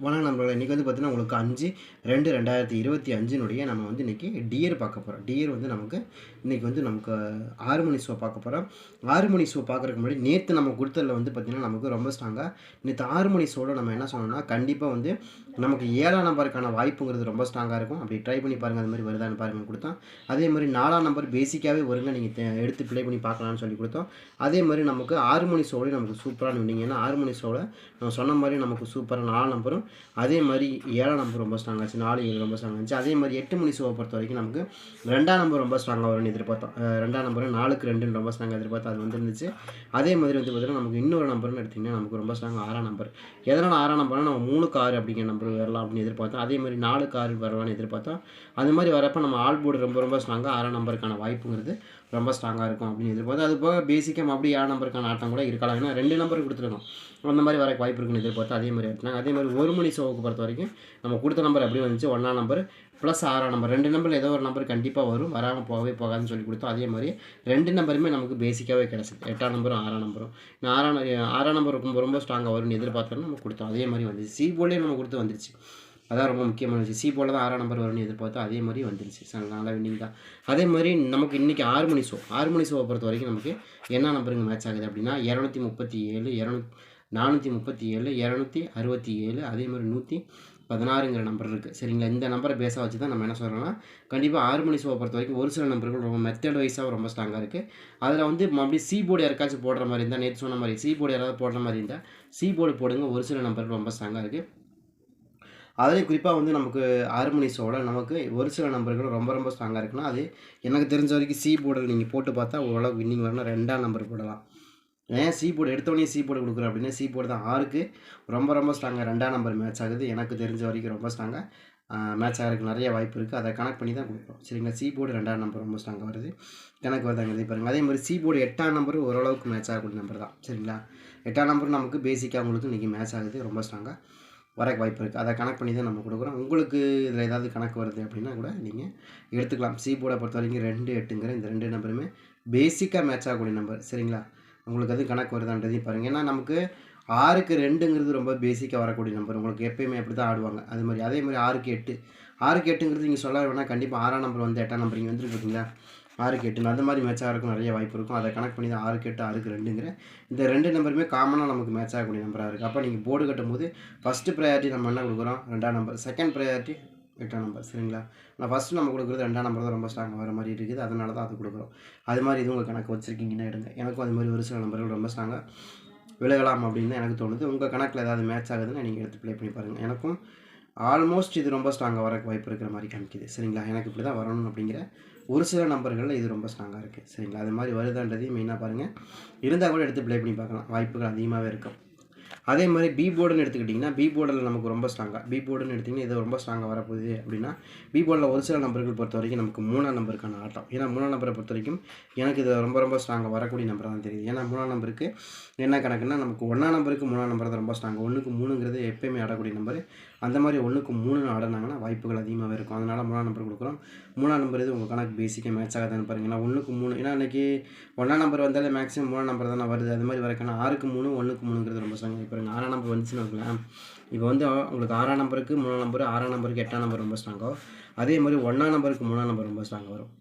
வணக்கம் நண்பர்களே இன்றைக்கி வந்து பார்த்தீங்கன்னா உங்களுக்கு அஞ்சு ரெண்டு ரெண்டாயிரத்தி இருபத்தி அஞ்சினுடைய நம்ம வந்து இன்றைக்கி டியர் பார்க்க போகிறோம் டியர் வந்து நமக்கு இன்றைக்கி வந்து நமக்கு ஆறு மணி ஷோ பார்க்க போகிறோம் ஆறு மணி ஷோ பார்க்குறதுக்கு முன்னாடி நேற்று நம்ம கொடுத்ததில் வந்து பார்த்திங்கன்னா நமக்கு ரொம்ப ஸ்ட்ராங்காக நேற்று ஆறு மணி ஷோவில் நம்ம என்ன சொன்னோம்னா கண்டிப்பாக வந்து நமக்கு ஏழாம் நம்பருக்கான வாய்ப்புங்கிறது ரொம்ப ஸ்ட்ராங்காக இருக்கும். அப்படி ட்ரை பண்ணி பாருங்கள் அது மாதிரி வருதான்னு பாருங்கள் கொடுத்தோம். அதே மாதிரி நாலாம் நம்பர் பேசிக்காகவே வருங்க நீங்கள் எடுத்து ப்ளே பண்ணி பார்க்கலாம்னு சொல்லி கொடுத்தோம். அதே மாதிரி நமக்கு ஆறு மணி ஷோவில் நமக்கு சூப்பரான வின்னிங் ஏன்னா ஆறு மணி ஷோவில் நம்ம சொன்ன மாதிரி நமக்கு சூப்பராக நாலாம் நம்பரும் அதே மாதிரி ஏழாம் நம்பர் ரொம்ப ஸ்ட்ராங் ஆச்சு நாலு ஏழு ரொம்ப ஸ்ட்ராங் ஆச்சு. அதே மாதிரி எட்டு மணி ஷோவை பொறுத்த வரைக்கும் நமக்கு ரெண்டாம் நம்பர் ரொம்ப ஸ்ட்ராங்காக வரும்னு எதிர்பார்த்தோம். ரெண்டாம் நம்பர் நாலுக்கு ரெண்டுன்னு ரொம்ப ஸ்ட்ராங்காக எதிர்பார்த்தோம். அது வந்துருந்துச்சு. அதே மாதிரி வந்து பார்த்தீங்கன்னா நமக்கு இன்னொரு நம்பர்னு எடுத்திங்கன்னா நமக்கு ரொம்ப ஸ்ட்ராங் ஆறாம் நம்பர் எதனால் ஆறாம் நம்பர்னா நம்ம மூணுக்கு ஆறு அப்படிங்கிற நம்பர் வரலாம் அப்படின்னு எதிர்பார்த்தோம். அதே மாதிரி நாலுக்கு ஆறு வரலாம்னு எதிர்பார்த்தோம். அது மாதிரி வரப்போ நம்ம ஆல் போர்டு ரொம்ப ரொம்ப ஸ்ட்ராங்காக ஆறாம் நம்பருக்கான வாய்ப்புங்கிறது ரொம்ப ஸ்ட்ராங்காக இருக்கும் அப்படின்னு எதிர்பார்த்து அது போக பேசிக்காக மறுபடியும் ஏழு நம்பருக்கான ஆட்டம் கூட இருக்கலாம். ஏன்னா ரெண்டு நம்பர் கொடுத்துருக்கோம் அந்த மாதிரி வர வாய்ப்பு இருக்குன்னு எதிர்பார்த்து அதே மாதிரி எடுத்தாங்க அதே மாதிரி ஒரு மணி ஷோவுக்கு பொறுத்த வரைக்கும் நம்ம கொடுத்த நம்பர் அப்படியே வந்துச்சு? ஒன்றாம் நம்பர் ப்ளஸ் ஆறாம் நம்பர் ரெண்டு நம்பர் ஏதோ ஒரு நம்பர் கண்டிப்பாக வரும். வராமல் போகவே போகாதுன்னு சொல்லி கொடுத்தோம். அதே மாதிரி ரெண்டு நம்பருமே நமக்கு பேசிக்காகவே கிடச்சிது. எட்டாம் நம்பரும் ஆறாம் நம்பரும் ஆறாம் ஆறாம் நம்பர் ரொம்ப ரொம்ப ஸ்ட்ராங்காக வரும்னு எதிர்பார்த்தோம் நம்ம கொடுத்தோம். அதே மாதிரி வந்துச்சு. சி போலே நம்ம கொடுத்து வந்துருச்சு. அதான் ரொம்ப முக்கியமான விஷயம். சி போல தான் ஆறாம் நம்பர் வரும்னு எதிர்பார்த்தோம் அதே மாதிரி வந்துருச்சு. சார் நல்லா வின்னிங் தான். அதே மாதிரி நமக்கு இன்றைக்கி ஆறு மணி ஷோ ஆறு மணி ஷோவை பொறுத்த வரைக்கும் நமக்கு என்ன நம்பருங்க மேட்ச் ஆகுது அப்படின்னா இரநூத்தி முப்பத்தி ஏழு இரநூ நானூற்றி முப்பத்தி ஏழு இரநூத்தி அறுபத்தி ஏழு அதே மாதிரி நூற்றி பதினாறுங்கிற நம்பர் இருக்குது சரிங்களா? இந்த நம்பரை பேஸாக வச்சு தான் நம்ம என்ன சொல்கிறோம்னா கண்டிப்பாக ஆறு மணி ஷோவை பொறுத்த வரைக்கும் ஒரு சில நம்பர்கள் ரொம்ப மெத்தட் வைஸாக ரொம்ப ஸ்ட்ராங்காக இருக்குது அதில் வந்து மறுபடியும் சி போர்டு யாருக்காச்சும் போடுற மாதிரி இருந்தால் நேற்று சொன்ன மாதிரி சி போர்டு யாராவது போடுற மாதிரி இருந்தால் சி போர்டு போடுங்க. ஒரு சில நம்பர்கள் ரொம்ப ஸ்ட்ராங்காக இருக்குது அதுலேயும் குறிப்பாக வந்து நமக்கு ஹார்மோனி சோட நமக்கு ஒரு சில நம்பர்கள் ரொம்ப ரொம்ப ஸ்ட்ராங்காக இருக்குன்னா அது எனக்கு தெரிஞ்ச வரைக்கும் சி போர்டில் நீங்கள் போட்டு பார்த்தா ஓரளவுக்கு வின்னிங் வரணும் ரெண்டாம் நம்பர் போடலாம். ஏன்? சி போர்டு எடுத்தோடனே சி போர்டு கொடுக்குறோம் அப்படின்னா சி போர்டு தான் ஆறுக்கு ரொம்ப ரொம்ப ஸ்ட்ராங்காக ரெண்டாம் நம்பர் மேட்ச் ஆகுது. எனக்கு தெரிஞ்ச வரைக்கும் ரொம்ப ஸ்ட்ராங்காக மேட்ச் ஆகிறதுக்கு நிறைய வாய்ப்பு இருக்குது அதை கனெக்ட் பண்ணி தான் கொடுக்குறோம் சரிங்களா? சி போர்டு ரெண்டாம் நம்பர் ரொம்ப ஸ்ட்ராங்காக வருது. கணக்கு வருதாங்கிறது பாருங்கள் அதே மாதிரி சி போர்டு எட்டாம் நம்பர் ஓரளவுக்கு மேட்ச் ஆகக்கூடிய நம்பர் தான். சரிங்களா? எட்டாம் நம்பர் நமக்கு பேசிக்காக உங்களுக்கு இன்றைக்கி மேட்ச் ஆகுது. ரொம்ப ஸ்ட்ராங்காக வரக்கு வாய்ப்பு இருக்குது அதை கணக்கு பண்ணி தான் நம்ம கொடுக்குறோம். உங்களுக்கு இதில் ஏதாவது கணக்கு வருது அப்படின்னா கூட நீங்கள் எடுத்துக்கலாம். சி போர்டை பொறுத்த வரைக்கும் ரெண்டு எட்டுங்கிற இந்த ரெண்டு நம்பருமே பேசிக்காக மேட்ச் ஆகக்கூடிய நம்பர் சரிங்களா? உங்களுக்கு அது கணக்கு வருதான்றதையும் பாருங்கள் ஏன்னா நமக்கு ஆறுக்கு ரெண்டுங்கிறது ரொம்ப பேசிக்காக வரக்கூடிய நம்பர் உங்களுக்கு எப்பயுமே அப்படி தான் ஆடுவாங்க. அது மாதிரி அதே மாதிரி ஆறுக்கு எட்டு. ஆறுக்கு எட்டுங்கிறது நீங்கள் சொல்ல வேணால் கண்டிப்பாக ஆறாம் நம்பர் வந்து எட்டாம் நம்பர் இங்கே வந்துருக்கு பார்த்தீங்களா ஆறுக்கு எட்டுன்னு அந்த மாதிரி மேட்ச் ஆகிறதுக்கும் நிறைய வாய்ப்பு இருக்கும். அதை கனெக்ட் பண்ணி தான் ஆறுக்கு எட்டு ஆறுக்கு ரெண்டுங்கிற இந்த ரெண்டு நம்பருமே காமனாக நமக்கு மேட்ச் ஆகக்கூடிய நம்பராக இருக்குது அப்போ நீங்கள் போர்டு கட்டும்போது ஃபஸ்ட்டு ப்ரையாரிட்டி நம்ம என்ன கொடுக்குறோம்? ரெண்டாம் நம்பர் செகண்ட் ப்ரையாரிட்டி எட்டாம் நம்பர் சரிங்களா? நான் ஃபஸ்ட்டு நம்ம கொடுக்குறது ரெண்டாம் நம்பர் தான் ரொம்ப ஸ்ட்ராங்காக வர மாதிரி இருக்குது. அதனால தான் அது கொடுக்குறோம். அது மாதிரி இது உங்கள் கணக்கு வச்சுருக்கீங்கன்னா எடுங்க. எனக்கும் அது மாதிரி ஒரு சில நம்பர்கள் ரொம்ப ஸ்ட்ராங்காக விலகலாம் அப்படின்னு தான் எனக்கு தோணுது. உங்கள் கணக்கில் ஏதாவது மேட்ச் ஆகுதுன்னு நீங்கள் எடுத்து ப்ளே பண்ணி பாருங்கள் எனக்கும் ஆல்மோஸ்ட் இது ரொம்ப ஸ்ட்ராங்காக வர வாய்ப்பு இருக்கிற மாதிரி காமிக்குது. சரிங்களா? எனக்கு இப்படி தான் வரணும் அப்படிங்கிற ஒரு சில நம்பர்களில் இது ரொம்ப ஸ்ட்ராங்காக இருக்குது சரிங்களா? அது மாதிரி வருதான்றதையும் மெயினாக பாருங்கள் இருந்தால் கூட எடுத்து ப்ளே பண்ணி பார்க்கலாம். வாய்ப்புகள் அதிகமாகவே இருக்கும். அதே மாதிரி பி போர்டுன்னு எடுத்துக்கிட்டிங்கன்னா பி போர்டில் நமக்கு ரொம்ப ஸ்ட்ராங்காக பி போர்டுன்னு எடுத்திங்கன்னா இது ரொம்ப ஸ்ட்ராங்காக வரப்போகுது அப்படின்னா பி போர்டில் ஒரு சில நம்பர்கள் பொறுத்த வரைக்கும் நமக்கு மூணாம் நம்பருக்கான ஆட்டம். ஏன்னா மூணாம் நம்பரை பொறுத்த வரைக்கும் எனக்கு இது ரொம்ப ரொம்ப ஸ்ட்ராங்காக வரக்கூடிய நம்பர் தான் தெரியுது. ஏன்னா மூணாம் நம்பருக்கு என்ன கணக்குன்னா நமக்கு ஒன்றாம் நம்பருக்கு மூணாம் நம்பர் தான் ரொம்ப ஸ்ட்ராங்காக ஒன்றுக்கு மூணுங்கிறது எப்பயுமே ஆடக்கூடிய நம்பர். அந்த மாதிரி ஒன்றுக்கு மூணு ஆடினாங்கன்னா வாய்ப்புகள் அதிகமாகவே இருக்கும். அதனால் மூணாம் நம்பர் கொடுக்குறோம். மூணாம் நம்பர் இது உங்கள் கணக்கு பேசிக்காக மேட்ச் ஆகாதான்னு பாருங்க ஏன்னா ஒன்றுக்கு மூணு ஏன்னா இன்றைக்கி ஒன்றாம் நம்பர் வந்தாலே மேக்ஸிமம் மூணாம் நம்பர் தானே வருது. அது மாதிரி வரக்கான ஆறுக்கு மூணு ஒன்றுக்கு மூணுங்கிறது ரொம்ப ஸ்ட்ராங்காக இப்போ பாருங்க ஆறாம் நம்பர் வந்துச்சுன்னு வைக்கலாம் இப்போ வந்து உங்களுக்கு ஆறாம் நம்பருக்கு மூணாம் நம்பர் ஆறாம் நம்பருக்கு எட்டாம் நம்பர் ரொம்ப ஸ்ட்ராங்காக அதே மாதிரி ஒன்றாம் நம்பருக்கு மூணாம் நம்பர் ரொம்ப ஸ்ட்ராங்காக வரும்.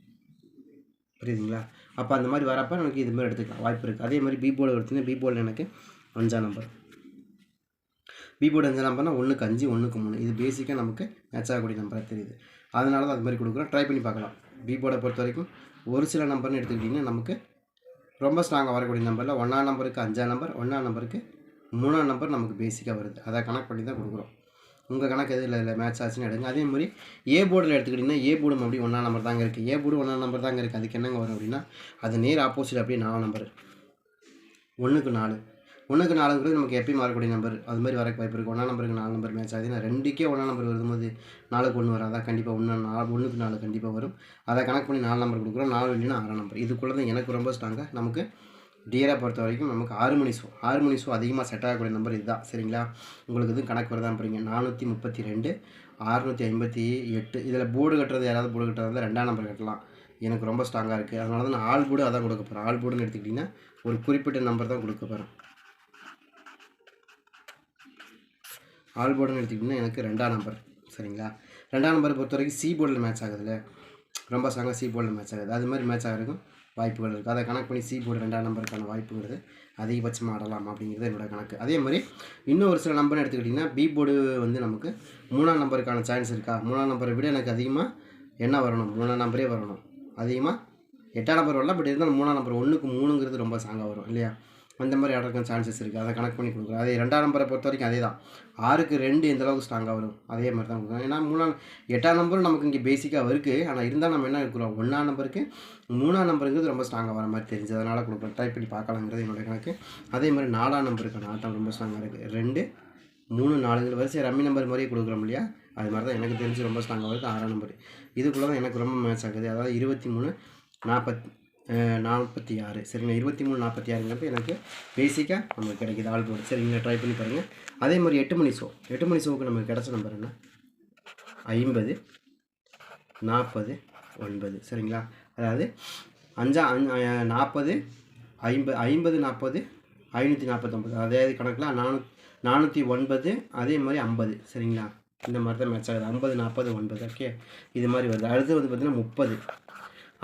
புரியுதுங்களா? அப்போ அந்த மாதிரி வரப்போ எனக்கு இது மாதிரி எடுத்துக்கலாம். வாய்ப்பு இருக்குது அதே மாதிரி பி போர்டு எடுத்தீங்கன்னா பி போர்டில் எனக்கு அஞ்சாம் நம்பர் பி போர்டு அஞ்சு நம்பர்னா ஒன்றுக்கு அஞ்சு ஒன்றுக்கு மூணு. இது பேசிக்காக நமக்கு மேட்ச் ஆகக்கூடிய நம்பராக தெரியுது. அதனால தான் அது மாதிரி கொடுக்குறோம். ட்ரை பண்ணி பார்க்கலாம். பி போர்டை பொறுத்த வரைக்கும் ஒரு சில நம்பர்னு எடுத்துக்கிட்டிங்கன்னா நமக்கு ரொம்ப ஸ்ட்ராங்காக வரக்கூடிய நம்பரில் ஒன்றாம் நம்பருக்கு அஞ்சாம் நம்பர் ஒன்றாம் நம்பருக்கு மூணாம் நம்பர் நமக்கு பேசிக்காக வருது. அதை கனெக்ட் பண்ணி தான் கொடுக்குறோம். உங்கள் கணக்கு எது இல்லை இல்லை மேட்ச் ஆச்சுன்னு எடுங்க. அதே மாதிரி ஏ போர்டில் எடுத்துக்கிட்டிங்கன்னா ஏ போர்டு அப்படி ஒன்றாம் நம்பர் தாங்க இருக்குது ஏ போர்டு ஒன்றாம் நம்பர் தாங்க இருக்குது அதுக்கு என்னங்க வரும் அப்படின்னா அது நேர் ஆப்போசிட் அப்படியே நாலு நம்பர் ஒன்றுக்கு நாலு. ஒன்றுக்கு நாலுங்கிறது நமக்கு எப்பயும் வரக்கூடிய நம்பர் அது மாதிரி வரக்கு வாய்ப்பு இருக்குது ஒன்றா நம்பருக்கு நாலு நம்பர் மேட்ச் ஆகுது நான் ரெண்டுக்கே ஒன்றா நம்பர் வரும்போது நாலுக்கு ஒன்று வராதா கண்டிப்பாக ஒன்று நாலு ஒன்றுக்கு நாலு கண்டிப்பாக வரும். அதை கணக்கு பண்ணி நாலு நம்பர் கொடுக்குறோம். நாலு இல்லைன்னா ஆறாம் நம்பர் இதுக்குள்ளே தான் எனக்கு ரொம்ப ஸ்ட்ராங்காக நமக்கு டியரை பொறுத்த வரைக்கும் நமக்கு ஆறு மணி ஷோ ஆறு மணி ஷோ அதிகமாக செட் ஆகக்கூடிய நம்பர் இதுதான் சரிங்களா? உங்களுக்கு இது கணக்கு வரதான் போகிறீங்க நானூற்றி முப்பத்தி ரெண்டு அறுநூற்றி ஐம்பத்தி எட்டு. இதில் போர்டு கட்டுறது யாராவது போர்டு கட்டுறது ரெண்டாம் நம்பர் கட்டலாம். எனக்கு ரொம்ப ஸ்ட்ராங்காக இருக்குது அதனால தான் நான் ஆள் போர்டு அதான் கொடுக்க போகிறேன் ஆள் போர்டுன்னு எடுத்துக்கிட்டிங்கன்னா ஒரு குறிப்பிட்ட நம்பர் தான் கொடுக்க போகிறேன் ஆல் போர்டுன்னு எடுத்துக்கிட்டிங்கன்னா எனக்கு ரெண்டாம் நம்பர் சரிங்களா? ரெண்டாம் நம்பரை பொறுத்த வரைக்கும் சி போர்டில் மேட்ச் ஆகுதுல்ல? ரொம்ப ஸ்ட்ராங்காக சி போர்டில் மேட்ச் ஆகுது. அது மாதிரி மேட்ச் ஆகிறதுக்கும் வாய்ப்புகள் இருக்குது அதை கணக்கு பண்ணி சி போர்டு ரெண்டாம் நம்பருக்கான வாய்ப்புங்கிறது அதிகபட்சமாக ஆடலாம் அப்படிங்கிறது என்னோடய கணக்கு. அதே மாதிரி இன்னும் ஒரு சில நம்பர்னு எடுத்துக்கிட்டிங்கன்னா பி போர்டு வந்து நமக்கு மூணாம் நம்பருக்கான சான்ஸ் இருக்கா? மூணாம் நம்பரை விட எனக்கு அதிகமாக என்ன வரணும்? மூணாம் நம்பரே வரணும். அதிகமாக எட்டாம் நம்பர் வரல பட் இருந்தாலும் மூணாம் நம்பர் ஒன்றுக்கு மூணுங்கிறது ரொம்ப சாங்காக வரும் இல்லையா? அந்த மாதிரி ஆடுறதுக்கு சான்சஸ் இருக்குது அதை கணக்கு பண்ணி கொடுக்குறோம் அதே ரெண்டாம் நம்பரை பொறுத்த வரைக்கும் அதே தான் ஆறுக்கு ரெண்டு எந்த அளவுக்கு ஸ்ட்ராங்காக வரும். அதே மாதிரி தான் கொடுக்குறோம் ஏன்னா மூணாம் எட்டாம் நம்பரும் நமக்கு இங்கே பேசிக்காக இருக்குது ஆனால் இருந்தால் நம்ம என்ன இருக்கிறோம்? ஒன்றாம் நம்பருக்கு மூணாம் நம்பருங்கிறது ரொம்ப ஸ்ட்ராங்காக வர மாதிரி தெரிஞ்சு அதனால் கொடுக்குறோம் டைப் பண்ணி பார்க்கலாங்கிறது என்னோட கணக்கு. அதே மாதிரி நாலாம் நம்பருக்கான ஆட்டம் ரொம்ப ஸ்ட்ராங்காக இருக்குது ரெண்டு மூணு நாலுங்கிற வரிசை ரம்மி நம்பர் மாதிரியே கொடுக்குறோம் இல்லையா? அது மாதிரி தான் எனக்கு தெரிஞ்சு ரொம்ப ஸ்ட்ராங்காக வருது ஆறாம் நம்பர் இதுக்குள்ளே தான் எனக்கு ரொம்ப மேட்ச் ஆகுது. அதாவது இருபத்தி மூணு நாற்பத்தி நாற்பத்தி ஆறு. சரிங்களா? இருபத்தி மூணு நாற்பத்தி ஆறுங்கிறப்ப எனக்கு பேசிக்காக நமக்கு கிடைக்கிது ஆல் போர்டு சரிங்களா ட்ரை பண்ணி பாருங்கள் அதே மாதிரி எட்டு மணி ஷோ எட்டு மணி ஷோவுக்கு நமக்கு கிடச்ச நம்பர் என்ன? ஐம்பது நாற்பது ஒன்பது. சரிங்களா? அதாவது அஞ்சா நாற்பது ஐம்பது ஐம்பது நாற்பது ஐநூற்றி நாற்பத்தொம்பது அதே கணக்கில் நானூ நானூற்றி ஒன்பது அதே மாதிரி ஐம்பது. சரிங்களா? இந்த மாதிரி தான் மேட்ச் ஆகுது. ஐம்பது நாற்பது ஒன்பது. ஓகே இது மாதிரி வருது. அடுத்து வந்து பார்த்திங்கன்னா முப்பது.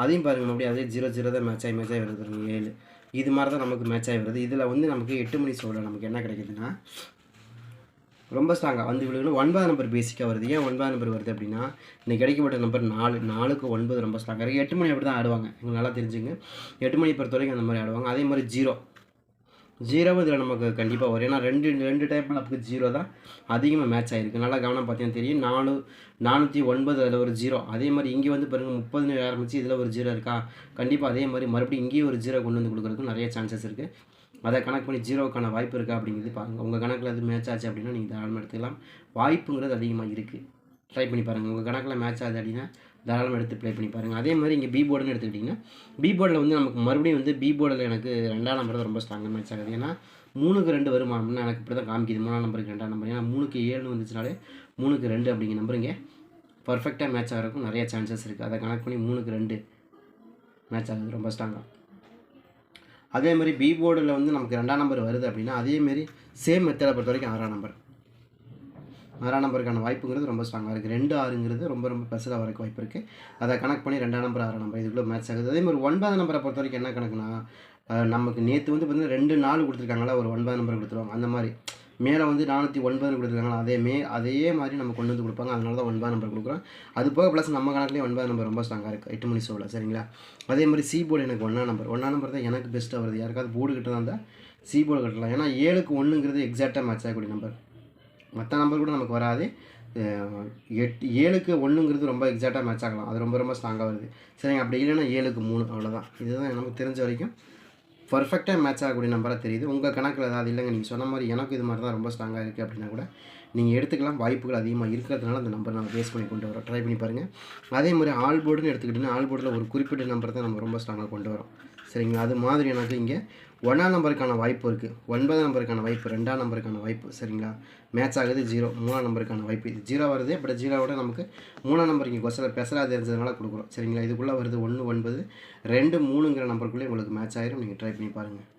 அதையும் பாருங்கள் மறுபடியும் அதே ஜீரோ ஜீரோ தான் மேட்ச் ஆகி மேட்ச் ஆகி வருது பாருங்கள் ஏழு. இது மாதிரி தான் நமக்கு மேட்ச் ஆகி வருது இதில் வந்து நமக்கு எட்டு மணி சோழ நமக்கு என்ன கிடைக்குதுன்னா ரொம்ப ஸ்ட்ராங்காக வந்து விழுகணும் ஒன்பது நம்பர் பேசிக்காக வருது. ஏன் ஒன்பது நம்பர் வருது அப்படின்னா இன்னைக்கு கிடைக்கப்பட்ட நம்பர் நாலு நாலுக்கு ஒன்பது ரொம்ப ஸ்ட்ராங்காக இருக்குது எட்டு மணி அப்படி தான் ஆடுவாங்க. எங்களுக்கு நல்லா தெரிஞ்சுங்க. எட்டு மணி பொறுத்த வரைக்கும் அந்த மாதிரி ஆடுவாங்க. அதே மாதிரி ஜீரோ ஜீரோவும் இதில் நமக்கு கண்டிப்பாக வரும். ஏன்னா ரெண்டு ரெண்டு டைமில் நமக்கு ஜீரோ தான் அதிகமாக மேட்ச் ஆகிருக்கு நல்லா கவனம் பார்த்தீங்கன்னா தெரியும். நாலு நானூற்றி ஒன்பது அதில் ஒரு ஜீரோ அதே மாதிரி இங்கே வந்து பாருங்கள் முப்பதுன்னு ஆரம்பிச்சு இதில் ஒரு ஜீரோ இருக்கா? கண்டிப்பாக அதே மாதிரி மறுபடியும் இங்கேயும் ஒரு ஜீரோ கொண்டு வந்து கொடுக்குறதுக்கு நிறைய சான்சஸ் இருக்குது அதை கணக்கு பண்ணி ஜீரோக்கான வாய்ப்பு இருக்கா அப்படிங்கிறது பாருங்கள் உங்கள் கணக்கில் அது மேட்ச் ஆச்சு அப்படின்னா நீங்கள் தாராளமாக எடுத்துக்கலாம். வாய்ப்புங்கிறது அதிகமாக இருக்குது ட்ரை பண்ணி பாருங்கள் உங்கள் கணக்கில் மேட்ச் ஆகுது அப்படின்னா தாராளமாக எடுத்து ப்ளே பண்ணி பாருங்கள் அதே மாதிரி இங்கே பி போர்டுன்னு எடுத்துக்கிட்டிங்கன்னா பி போர்டில் வந்து நமக்கு மறுபடியும் வந்து பி போர்டில் எனக்கு ரெண்டாம் நம்பர் தான் ரொம்ப ஸ்ட்ராங்காக மேட்ச் ஆகுது. ஏன்னா மூணுக்கு ரெண்டு வருமா அப்படின்னா எனக்கு இப்படி தான் காமிக்குது. மூணாம் நம்பருக்கு ரெண்டாம் நம்பர் ஏன்னா மூணுக்கு ஏழுன்னு வந்துச்சுனாலே மூணுக்கு ரெண்டு அப்படிங்கிற நம்பருங்க இங்கே பர்ஃபெக்டாக மேட்ச் ஆகிறதுக்கும் நிறைய சான்சஸ் இருக்குது அதை கணக்கு பண்ணி மூணுக்கு ரெண்டு மேட்ச் ஆகுது. ரொம்ப ஸ்ட்ராங்காக அதே மாதிரி பி போர்டில் வந்து நமக்கு ரெண்டாம் நம்பர் வருது அப்படின்னா அதேமாரி சேம் மெத்தடை பொறுத்த வரைக்கும் ஆறாம் நம்பர் ஆறாம் நம்பருக்கான வாய்ப்புங்கிறது ரொம்ப ஸ்ட்ராங்காக இருக்குது ரெண்டு ஆறுங்கிறது ரொம்ப ரொம்ப பெருசாக வரக்கு வாய்ப்பு இருக்குது அதை கணக்கு பண்ணி ரெண்டாம் நம்பர் ஆறாம் நம்பர் இதுக்குள்ளே மேட்ச் ஆகுது. அதே மாதிரி ஒன்பதாம் நம்பரை பொறுத்த வரைக்கும் என்ன கணக்குனா நமக்கு நேற்று வந்து பார்த்திங்கன்னா ரெண்டு நாலு கொடுத்துருக்காங்களா ஒரு ஒன்பதாம் நம்பர் கொடுத்துருவாங்க. அந்த மாதிரி. மேலே வந்து நானூற்றி ஒன்பது கொடுத்துருக்காங்களா அதே மே அதே மாதிரி நம்ம கொண்டு வந்து கொடுப்பாங்க. அதனால தான் ஒன்பதாம் நம்பர் கொடுக்குறோம். அது போக ப்ளஸ் நம்ம கணக்குலேயே ஒன்பதாம் நம்பர் ரொம்ப ஸ்ட்ராங்காக இருக்குது எட்டு மணி ஷோவில் சரிங்களா? அதே மாதிரி சி போர்டு எனக்கு ஒன்றாம் நம்பர். ஒன்றாம் நம்பர் தான் எனக்கு பெஸ்ட்டாக வருது. யாருக்காவது போர்டு கிட்ட தான் இருந்தால் சி போர்டு கட்டலாம். ஏன்னா ஏழுக்கு ஒன்றுங்கிறது எக்ஸாக்டாக மேட்ச் ஆகக்கூடிய நம்பர் மற்ற நம்பர் கூட நமக்கு வராது. எட்டு ஏழுக்கு ஒன்றுங்கிறது ரொம்ப எக்ஸாக்டாக மேட்ச் ஆகலாம். அது ரொம்ப ரொம்ப ஸ்ட்ராங்காக வருது. சரிங்க அப்படி இல்லைன்னா ஏழுக்கு மூணு அவ்வளோதான் இதுதான் நமக்கு தெரிஞ்ச வரைக்கும் பர்ஃபெக்டாக மேட்ச் ஆகக்கூடிய நம்பராக தெரியுது. உங்கள் கணக்கில் ஏதாவது இல்லைங்க. நீங்கள் சொன்ன மாதிரி எனக்கு இது மாதிரி தான் ரொம்ப ஸ்ட்ராங்காக இருக்குது அப்படின்னா கூட நீங்கள் எடுத்துக்கலாம். வாய்ப்புகள் அதிகமாக இருக்கிறதுனால அந்த நம்பர் நம்ம பேஸ் பண்ணி கொண்டு வரோம் ட்ரை பண்ணி பாருங்கள் அதே மாதிரி ஆல் போர்டுன்னு எடுத்துக்கிட்டிங்கன்னா ஆல் போர்டில் ஒரு குறிப்பிட்ட நம்பர் தான் நம்ம ரொம்ப ஸ்ட்ராங்காக கொண்டு வரோம் சரிங்களா? அது மாதிரி எனக்கு இங்கே ஒன்றாம் நம்பருக்கான வாய்ப்பு இருக்குது ஒன்பதாம் நம்பருக்கான வாய்ப்பு ரெண்டாம் நம்பருக்கான வாய்ப்பு சரிங்களா? மேட்ச் ஆகுது ஜீரோ மூணாம் நம்பருக்கான வாய்ப்பு. இது ஜீரோ வருது பட் ஜீரோவோட நமக்கு மூணாம் நம்பர் இங்கே கொஸ்டில் பெசலாக தெரிஞ்சதுனால கொடுக்குறோம். சரிங்களா? இதுக்குள்ளே வருது ஒன்று ஒன்பது ரெண்டு மூணுங்கிற நம்பருக்குள்ளே உங்களுக்கு மேட்ச் ஆயிரும். நீங்கள் ட்ரை பண்ணி பாருங்கள்